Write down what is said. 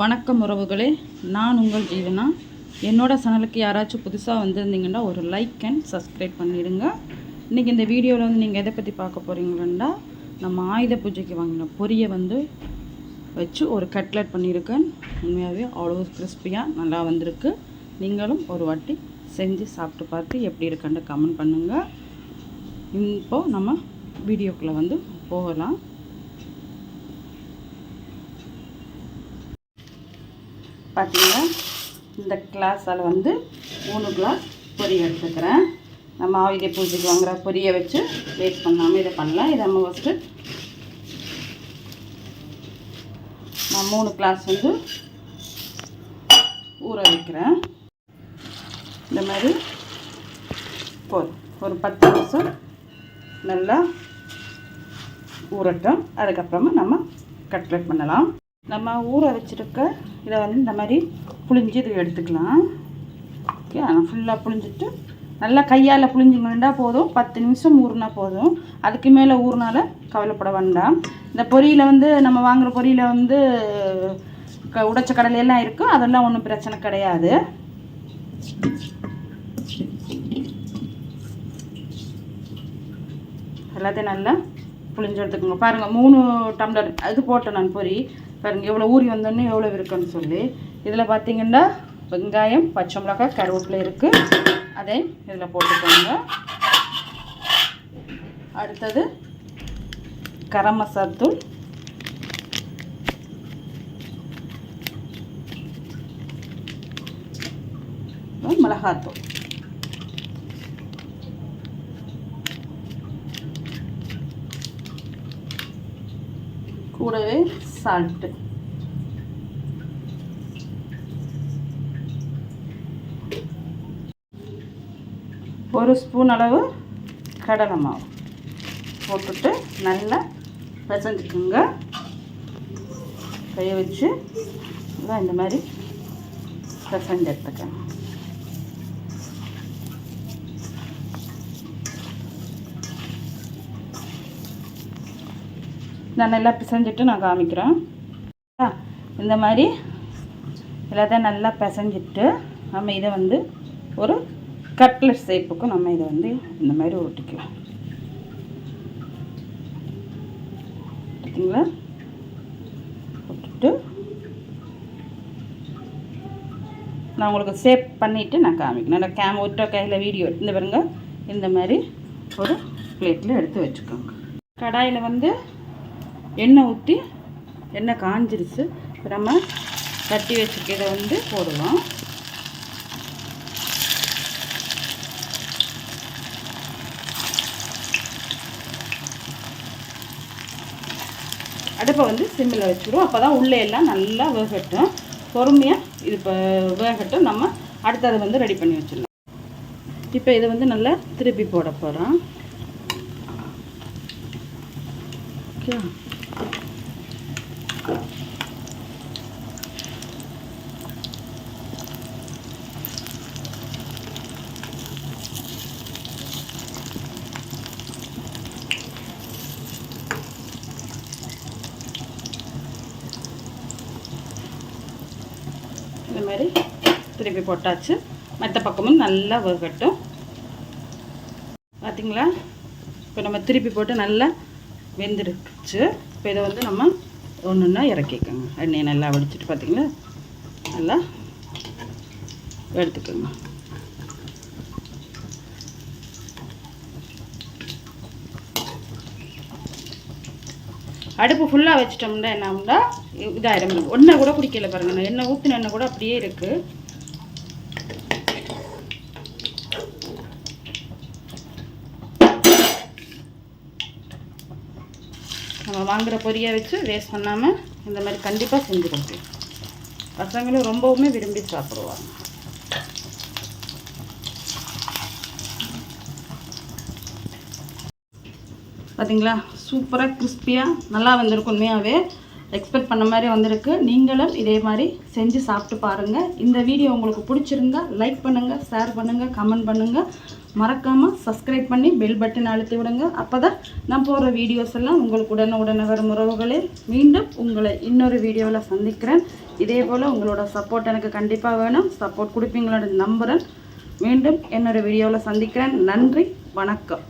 வணக்கம் உறவுகளே. நான் உங்கள் ஜீவனா. என்னோடய சேனலுக்கு யாராச்சும் புதுசாக வந்திருந்தீங்கன்னா ஒரு லைக் அண்ட் சப்ஸ்கிரைப் பண்ணிடுங்க. இன்றைக்கி இந்த வீடியோவில் வந்து நீங்கள் எதை பற்றி பார்க்க போகிறீங்களா நம்ம ஆயுத பூஜைக்கு வாங்கின பொரியை வந்து வச்சு ஒரு கட்லெட் பண்ணியிருக்கேன். உண்மையாகவே அவ்வளோ கிறிஸ்பியாக நல்லா வந்திருக்கு. நீங்களும் ஒரு வாட்டி செஞ்சு சாப்பிட்டு பார்த்து எப்படி இருக்குன்னு கமெண்ட் பண்ணுங்கள் இப்போது நம்ம வீடியோக்குள்ளே வந்து போகலாம். பார்த்தீங்கன்னா இந்த கிளாஸால் வந்து மூணு கிளாஸ் பொரி எடுத்துக்கிறேன். நம்ம ஆயுத பூஜைக்கு வாங்குகிற பொரியை வச்சு வேஸ்ட் பண்ணாமல் இதை பண்ணலாம். இதை நம்ம ஃபஸ்ட்டு நான் மூணு கிளாஸ் வந்து ஊற வைக்கிறேன். இந்த மாதிரி போதும். ஒரு பத்து நிமிஷம் நல்லா ஊறட்டும். அதுக்கப்புறமா நம்ம கட்லெட் பண்ணலாம். நம்ம ஊற வச்சுருக்க இதை வந்து இந்த மாதிரி புளிஞ்சு இது எடுத்துக்கலாம். ஓகே ஃபுல்லாக புளிஞ்சிட்டு நல்லா கையால் புளிஞ்சுங்கன்னா போதும். பத்து நிமிஷம் ஊறினா போதும். அதுக்கு மேலே ஊறினால கவலைப்பட வேண்டாம். இந்த பொரியில் வந்து நம்ம வாங்குகிற பொரியில் வந்து க உடைச்ச கடலையெல்லாம் இருக்கும் அதெல்லாம் ஒன்றும் பிரச்சனை கிடையாது. எல்லாத்தையும் நல்லா புளிஞ்சு எடுத்துக்கோங்க. பாருங்கள் மூணு டம்ளர் இது போட்டேன் நான் பொரி. பாருங்கள் எவ்வளோ ஊறி வந்தோடனே எவ்வளோ இருக்குன்னு சொல்லி. இதில் பார்த்தீங்கன்னா வெங்காயம் பச்சை மிளகாய் கருவேப்பிலை இருக்குது அதை இதில் போட்டுக்கோங்க. அடுத்தது கரம் மசாத்தூள் மிளகாத்தூள் கூடவே சால்ட்டு ஒரு ஸ்பூன் அளவு கடலை மாவு. போட்டுட்டு நல்லா பிசைஞ்சுக்குங்க. கையை வச்சு இந்த மாதிரி பிசைஞ்சு எடுத்துக்கணும் நான் நல்லா பிசைஞ்சிட்டு நான் காமிக்கிறேன். இந்த மாதிரி எல்லாத்தையும் நல்லா பிசைஞ்சிட்டு நம்ம இதை வந்து ஒரு கட்லட் ஷேப்புக்கு நம்ம இதை வந்து இந்த மாதிரி ஓட்டிக்கலாம். பார்த்தீங்களா ஒட்டிட்டு நான் உங்களுக்கு சேவ் பண்ணிவிட்டு நான் காமிக்கிறேன். நான் கேம் விட்ட கையில் வீடியோ இந்த பாருங்க இந்த மாதிரி ஒரு பிளேட்டில் எடுத்து வச்சுக்கோங்க. கடாயில் வந்து எண்ணெய் ஊற்றி எண்ணெய் காஞ்சிருச்சு. நம்ம தட்டி வச்சுக்கிறத வந்து போடுவோம் அடுப்பை வந்து சிம்மில் வச்சுருவோம் அப்போ தான் உள்ளே எல்லாம் நல்லா வேகட்டும். பொறுமையாக இது இப்போ வேகட்டும். நம்ம அடுத்ததை வந்து ரெடி பண்ணி வச்சிடலாம். இப்போ இதை வந்து நல்லா திருப்பி போட போகிறோம் ஓகே. இந்த மாதிரி திருப்பி போட்டாச்சு. மற்ற பக்கமும் நல்லா வேகட்டும் பார்த்தீங்களா இப்போ நம்ம திருப்பி போட்டு நல்லா வெந்துருச்சு இப்போ இதை வந்து நம்ம ஒன்று ஒன்றா இறக்கிக்கோங்க. எண்ணெயை நல்லா வடிச்சிட்டு பார்த்திங்களா நல்லா எடுத்துக்கோங்க. அடுப்பு ஃபுல்லாக வச்சிட்டோம்னா என்ன ஆகும்னா இதாயிரம் எண்ணெய் கூட குடிக்கல பாருங்கள் எண்ணெய் ஊற்றின எண்ணெய் கூட அப்படியே இருக்குது நம்ம வாங்குகிற பொரியை வச்சு வேஸ்ட் பண்ணாமல் இந்த மாதிரி கண்டிப்பாக செஞ்சு கொடுப்போம் பசங்களும் ரொம்பவுமே விரும்பி சாப்பிடுவாங்க. பார்த்தீங்களா சூப்பராக கிறிஸ்பியாக நல்லா வந்திருக்கும் உண்மையாகவே எக்ஸ்பெக்ட் பண்ண மாதிரி வந்திருக்கு. நீங்களும் இதே மாதிரி செஞ்சு சாப்பிட்டு பாருங்கள் இந்த வீடியோ உங்களுக்கு பிடிச்சிருந்தா லைக் பண்ணுங்கள் ஷேர் பண்ணுங்கள் கமெண்ட் பண்ணுங்கள் மறக்காமல் சப்ஸ்கிரைப் பண்ணி பெல் பட்டன் அழுத்தி விடுங்க. அப்போ தான் நான் போகிற வீடியோஸ் எல்லாம் உங்களுக்கு உடனே உடனே வரும் உறவுகளே மீண்டும் உங்களை இன்னொரு வீடியோவில் சந்திக்கிறேன். இதே போல் உங்களோட சப்போர்ட் எனக்கு கண்டிப்பாக வேணும். சப்போர்ட் கொடுப்பீங்களோட நம்புகிறேன் மீண்டும் என்னோட வீடியோவில் சந்திக்கிறேன். நன்றி வணக்கம்.